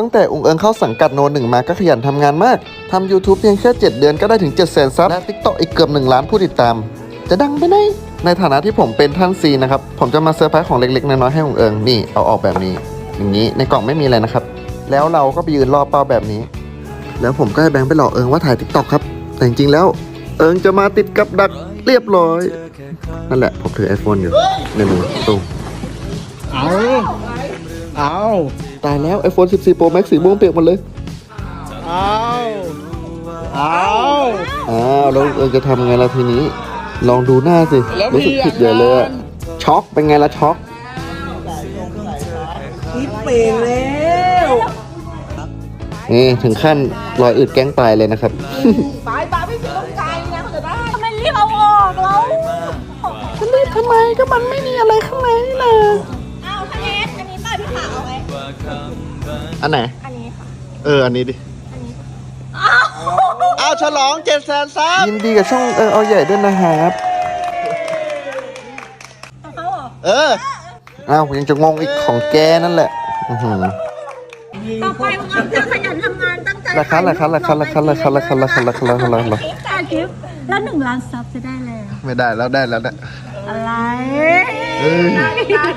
ตั้งแต่องค์เอิงเข้าสังกัดโนหนึ่งมาก็ขยันทำงานมากทำ YouTube เพียงแค่ 7 เดือนก็ได้ถึง 7 0 0 0 0ซับและ TikTok อีกเกือบ 1 ล้านผู้ติดตาม จะดังไปไหนในฐานะที่ผมเป็นท่านซีนะครับ ผมจะมาเซอร์ไพรส์ของเล็กๆ น้อยๆให้องค์เอิงนี่เอาออกแบบนี้ อย่างนี้ในกล่องไม่มีอะไรนะครับ แล้วเราก็ไปยืนรอเป้าแบบนี้ แล้วผมก็ให้แบงค์ไปหลอกเอิงว่าถ่าย TikTok ครับ แต่จริงๆแล้วเอิงจะมาติดกับดักเรียบร้อย นั่นแหละผมถือ iPhone อยู่ในมือตุ้เอาเอา ตายแล้ว iPhone 14 Pro Max สีม่วงเปียกหมดเลยเอาเอาอ้าวแล้วเออจะทำไงล่ะทีนี้ ลองดูหน้าสิรู้สึกผิดใหญ่เลยอะช็อกเป็นไงล่ะช็อก คิดเปลี่ยนแล้วนี่ถึงขั้นรอยอืดแกล้งตายเลยนะครับไปไปไม่ถึงต้องไกลนะเขาจะได้ทำไมรีบเอาออกแล้วจะรีบทำไมก็มันไม่มีอะไรข้างในนี่นะอ้าวทะ อันไหน อันนี้ค่ะ เออ อันนี้ดิ อ้าวเอาฉลองเจ็ดแสนซับยินดีกับช่องเออเอาใหญ่ด้วยนะครับของเขาเหรอ เออ อ้าวยังจะงงอีกของแกนั่นแหละ อื้อหือ ต่อไปมึงเอาจะขยันทำงานตั้งใจราคาราคาราคาราคาราคาราคาราคาราคาราคาราคาถ่ายคลิปแล้วหนึ่งล้านซับจะได้แล้ว ไม่ได้แล้วได้แล้วเนี่ย อะไรเอ้ย